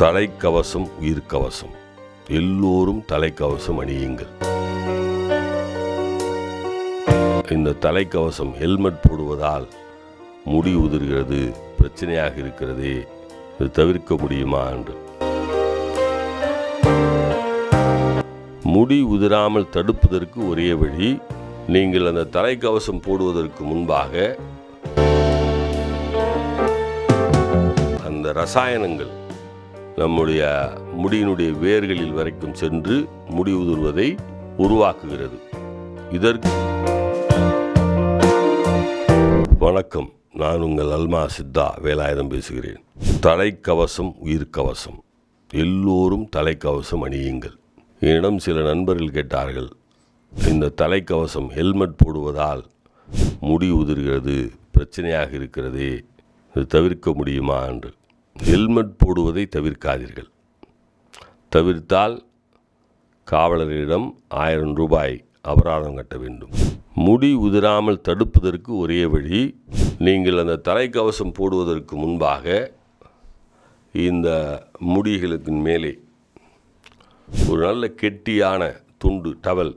தலைக்கவசம் உயிர்கவசம் எல்லோரும் தலைக்கவசம் அணியுங்கள். இந்த தலைக்கவசம் ஹெல்மெட் போடுவதால் முடி உதிர்கிறது பிரச்சனையாக இருக்கிறதே இது தவிர்க்க முடியுமா என்று. முடி உதிராமல் தடுப்பதற்கு ஒரே வழி நீங்கள் அந்த தலைக்கவசம் போடுவதற்கு முன்பாக அந்த ரசாயனங்கள் நம்முடைய முடியினுடைய வேர்களில் வரைக்கும் சென்று முடி உதிர்வதை உருவாக்குகிறது. இதற்கு வணக்கம். நான் உங்கள் அல்மா சித்தா வேலாயுதம் பேசுகிறேன். தலைக்கவசம் உயிர்க்கவசம். எல்லோரும் தலைக்கவசம் அணியுங்கள். என்னிடம் சில நண்பர்கள் கேட்டார்கள் இந்த தலைக்கவசம் ஹெல்மெட் போடுவதால் முடி உதிர்கிறது பிரச்சனையாக இருக்கிறதே இது தவிர்க்க முடியுமா? என்று. ஹெல்மெட் போடுவதை தவிர்க்காதீர்கள். தவிர்த்தால் காவலரிடம் ஆயிரம் ரூபாய் அபராதம் கட்ட வேண்டும். முடி உதிராமல் தடுப்பதற்கு ஒரே வழி நீங்கள் அந்த தலைக்கவசம் போடுவதற்கு முன்பாக இந்த முடிகளுக்கு மேலே ஒரு நல்ல கெட்டியான துண்டு டவல்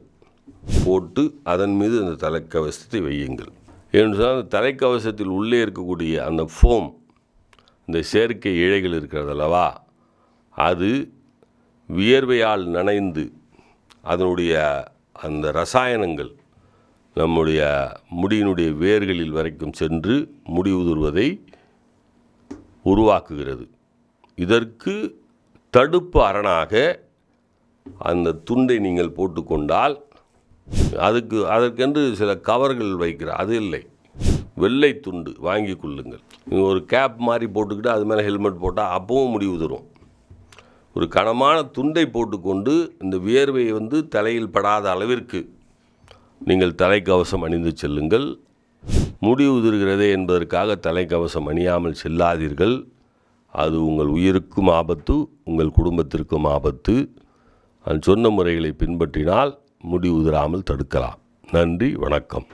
போட்டு அதன் மீது அந்த தலைக்கவசத்தை வையுங்கள். ஏன்னு சொன்னால் அந்த தலைக்கவசத்தில் உள்ளே இருக்கக்கூடிய அந்த ஃபோம் இந்த செயற்கை இழைகள் இருக்கிறது அல்லவா? அது வியர்வையால் நனைந்து அதனுடைய அந்த ரசாயனங்கள் நம்முடைய முடியினுடைய வேர்களில் வரைக்கும் சென்று முடி உதிர்வதை உருவாக்குகிறது. இதற்கு தடுப்பு அரணாக அந்த துண்டை நீங்கள் போட்டுக்கொண்டால் அதுக்கு அதற்கென்று சில கவர்கள் வைக்கிற அது இல்லை. வெள்ளை துண்டு வாங்கி கொள்ளுங்கள். நீங்கள் ஒரு கேப் மாதிரி போட்டுக்கிட்டு அது மேலே ஹெல்மெட் போட்டால் அப்பவும் முடி உதிரும் ஒரு கனமான துண்டை போட்டுக்கொண்டு இந்த வியர்வையை வந்து தலையில் படாத அளவிற்கு நீங்கள் தலைக்கவசம் அணிந்து செல்லுங்கள். முடி உதிர்கிறதே என்பதற்காக தலைக்கவசம் அணியாமல் செல்லாதீர்கள். அது உங்கள் உயிருக்கும் ஆபத்து உங்கள் குடும்பத்திற்கும் ஆபத்து. நான் சொன்ன முறைகளை பின்பற்றினால் முடி உதிராமல் தடுக்கலாம். நன்றி வணக்கம்.